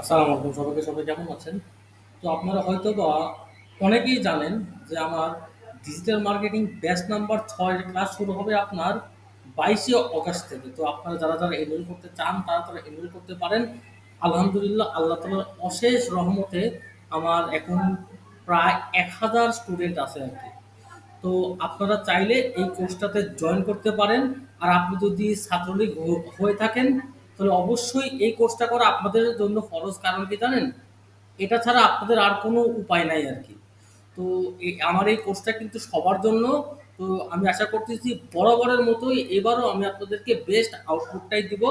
আসসালামু আলাইকুম সবাইকে, সবাই কেমন আছেন? তো আপনারা হয়তো বা অনেকেই জানেন যে আমার ডিজিটাল মার্কেটিং ব্যাচ নাম্বার ছয় ক্লাস শুরু হবে আপনার বাইশে অগাস্ট থেকে। তো আপনারা যারা যারা এনরোল করতে চান, তারা তারা এনরোল করতে পারেন। আলহামদুলিল্লাহ, আল্লাহ তালার অশেষ রহমতে আমার এখন প্রায় এক হাজার স্টুডেন্ট আছে আর কি। তো আপনারা চাইলে এই কোর্সটাতে জয়েন করতে পারেন। আর আপনি যদি ছাত্রলীগ হয়ে থাকেন তাহলে অবশ্যই এই কোর্সটা করা আপনাদের জন্য ফরজ, কারণ কি জানেন? এটা ছাড়া আপনাদের আর কোনো উপায় নাই আর কি। তো আমার এই কোর্সটা কিন্তু সবার জন্য। তো আমি আশা করতেছি বরাবরের মতোই এবারও আমি আপনাদেরকে বেস্ট আউটপুটটাই দিব।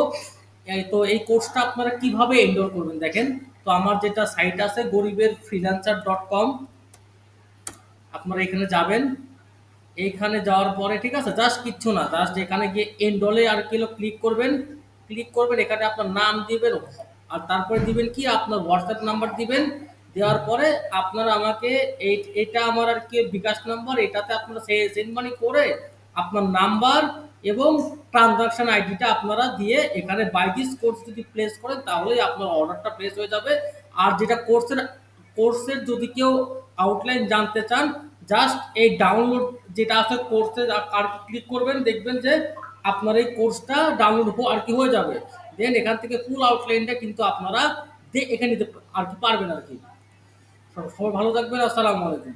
তো এই কোর্সটা আপনারা কীভাবে এনরোল করবেন দেখেন? তো আমার যেটা সাইট আছে গরিবের ফ্রিল্যান্সার ডট কম আপনারা এখানে যাবেন। এইখানে যাওয়ার পরে, ঠিক আছে? জাস্ট কিচ্ছু না জাস্ট এখানে গিয়ে এন্ডলে আর কিলো ক্লিক করবেন। ক্লিক করবেন, এখানে আপনার নাম দিবেন, আর তারপরে দিবেন কি? আপনার হোয়াটসঅ্যাপ নাম্বার দিবেন। দেওয়ার পরে আপনারা আমাকে এই এটা আমার আর কি বিকাশ নাম্বার এটাতে আপনারা সেন্ড মানি করে আপনার নাম্বার এবং ট্রানজাকশন আইডিটা আপনারা দিয়ে এখানে বাই দিস কোর্স যদি প্লেস করেন, তাহলেই আপনার অর্ডারটা প্লেস হয়ে যাবে। আর যেটা কোর্সের কোর্সের যদি কেউ আউটলাইন জানতে চান জাস্ট এই ডাউনলোড যেটা আছে কোর্সে আর ক্লিক করবেন, দেখবেন যে আপনার এই কোর্সটা ডাউনলোড আর কি হয়ে যাবে। দেন এখান থেকে ফুল আউটলাইনটা কিন্তু আপনারা এখানে নিতে আর কি পারবেন আর কি। সবাই ভালো থাকবেন, আসসালামু আলাইকুম।